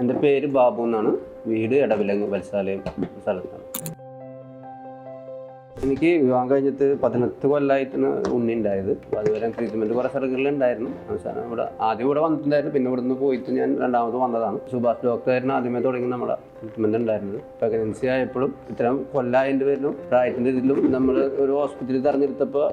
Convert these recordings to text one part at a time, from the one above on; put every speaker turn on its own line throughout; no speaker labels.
എന്റെ പേര് ബാബു എന്നാണ്. വീട് ഇടവിലങ്ങ് വത്സാലയം സ്ഥലത്താണ്. എനിക്ക് വിവാഹം കഴിഞ്ഞിട്ട് പതിനെട്ട് കൊല്ലമായിട്ടാണ് ഉണ്ണി ഉണ്ടായത്. അതുവരെ ട്രീറ്റ്മെന്റ് കുറേ സ്ഥലങ്ങളിൽ ഉണ്ടായിരുന്നു. അവസാനം ഇവിടെ ആദ്യം ഇവിടെ വന്നിട്ടുണ്ടായിരുന്നു. പിന്നെ ഇവിടെ നിന്ന് പോയിട്ട് ഞാൻ രണ്ടാമത് വന്നതാണ്. സുഭാഷ് ഡോക്ടറായിരുന്നു ആദ്യമേ തുടങ്ങി നമ്മുടെ ട്രീറ്റ്മെന്റ് ഉണ്ടായിരുന്നത്. പ്രഗ്നൻസി ആയപ്പോഴും ഇത്തരം കൊല്ലായതിന്റെ പേരിലും പ്രായത്തിന്റെ ഇതിലും നമ്മൾ ഒരു ഹോസ്പിറ്റലിൽ തെരഞ്ഞെടുത്തപ്പോൾ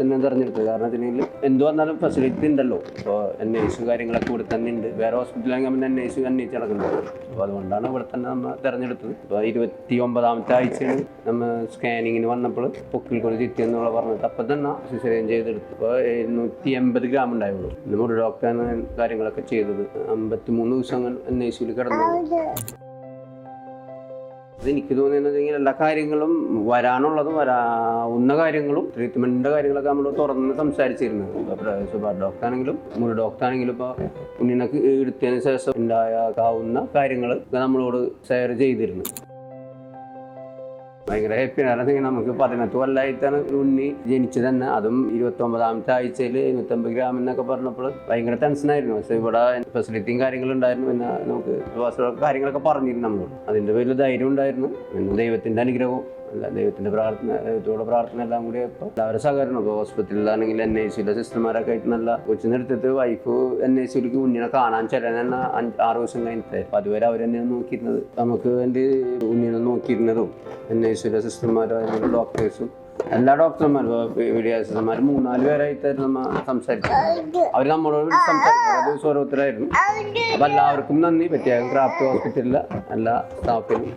തന്നെ തെരഞ്ഞെടുത്തത്. കാരണം വെച്ചിട്ടുണ്ടെങ്കിൽ എന്ത് വന്നാലും ഫെസിലിറ്റി ഉണ്ടല്ലോ. ഇപ്പോൾ എൻ ഐ സി കാര്യങ്ങളൊക്കെ ഇവിടെ തന്നെ ഉണ്ട്. വേറെ ഹോസ്പിറ്റലാണെങ്കിൽ നമ്മൾ എൻ ഐ സി അന്വേഷിച്ച് നടക്കുന്നത് അപ്പോൾ അതുകൊണ്ടാണ് ഇവിടെ തന്നെ നമ്മൾ തിരഞ്ഞെടുത്തത്. ഇപ്പോൾ ഇരുപത്തി ഒമ്പതാമത്തെ ആഴ്ചയാണ് നമ്മൾ സ്കാനിങ്ങിന് വന്നപ്പോൾ പൊക്കിൽ കൊണ്ട് ചുറ്റി എന്നുള്ള പറഞ്ഞിട്ട് അപ്പം തന്നെ സിസേറിയൻ ചെയ്തെടുത്തു. ഇപ്പോൾ എഴുന്നൂറ്റി എൺപത് ഗ്രാം ഉണ്ടായുള്ളൂ. നമ്മുടെ ഡോക്ടറാണ് കാര്യങ്ങളൊക്കെ ചെയ്തത്. അമ്പത്തി മൂന്ന് ദിവസം എൻ ഐ സിയിൽ കിടന്നു എനിക്ക് തോന്നിയെന്ന് വെച്ചാൽ എല്ലാ കാര്യങ്ങളും വരാനുള്ളതും വരാവുന്ന കാര്യങ്ങളും ട്രീറ്റ്മെന്റിന്റെ കാര്യങ്ങളൊക്കെ നമ്മൾ തുറന്ന് സംസാരിച്ചിരുന്നു സുഭാഷ് ഡോക്ടർ ആണെങ്കിലും മുറി ഡോക്ടർ ആണെങ്കിലും ഇപ്പോൾ ഉണ്ണിനൊക്കെ എടുത്തതിന് ശേഷം ഉണ്ടാകാവുന്ന കാര്യങ്ങൾ നമ്മളോട് ഷെയർ ചെയ്തിരുന്നു. ഭയങ്കര ഹാപ്പിയാണ് വെച്ചാൽ നമുക്ക് പതിനെട്ട് കൊല്ലമായിട്ടാണ് ഒരു ഉണ്ണി ജനിച്ചത് തന്നെ. അതും ഇരുപത്തി ഒമ്പതാമത്തെ ആഴ്ചയിൽ എഴുന്നൂറ്റമ്പത് ഗ്രാം എന്നൊക്കെ പറഞ്ഞപ്പോൾ ഭയങ്കര ടെൻഷനായിരുന്നു പക്ഷേ ഇവിടെ ഫെസിലിറ്റിയും കാര്യങ്ങളും ഉണ്ടായിരുന്നു. പിന്നെ നമുക്ക് കാര്യങ്ങളൊക്കെ പറഞ്ഞിരുന്നു നമ്മളോട്. അതിന്റെ പേരിൽ ധൈര്യം ഉണ്ടായിരുന്നു. പിന്നെ ദൈവത്തിന്റെ അനുഗ്രഹവും ദൈവത്തിന്റെ പ്രാർത്ഥന ദൈവത്തോടെ പ്രാർത്ഥന എല്ലാം കൂടി ഇപ്പോൾ എല്ലാവരും സഹകരണം. ഇപ്പോൾ ഹോസ്പിറ്റലിലാണെങ്കിൽ എൻ ഐ സിയിലെ സിസ്റ്റർമാരൊക്കെ ആയിട്ട് നല്ല കൊച്ചു നിർത്തിട്ട് വൈഫ് എൻ ഐ സിയിലേക്ക് കുഞ്ഞിനെ കാണാൻ ചെല്ലാൻ അഞ്ച് ആറ് ദിവസം കഴിഞ്ഞിട്ട്. അപ്പോൾ അതുവരെ അവർ തന്നെയാണ് നോക്കിയിരുന്നത്. നമുക്ക് വേണ്ടി കുഞ്ഞിനെ നോക്കിയിരുന്നതും എൻ ഐ സിയിലെ സിസ്റ്റർമാരും ഡോക്ടേഴ്സും എല്ലാ ഡോക്ടർമാരും വീഡിയോ സിസ്റ്റർമാർ മൂന്നാൽ പേരായിട്ടായിരുന്നു നമ്മൾ സംസാരിച്ചത്. അവർ നമ്മളോട് സംസാരിക്കുന്നത് ദിവസം ഓരോരുത്തരായിരുന്നു. അപ്പോൾ എല്ലാവർക്കും നന്ദി. പ്രത്യേകം ക്രാഫ്റ്റ് ഹോസ്പിറ്റലിലെ എല്ലാ സ്റ്റാഫിനും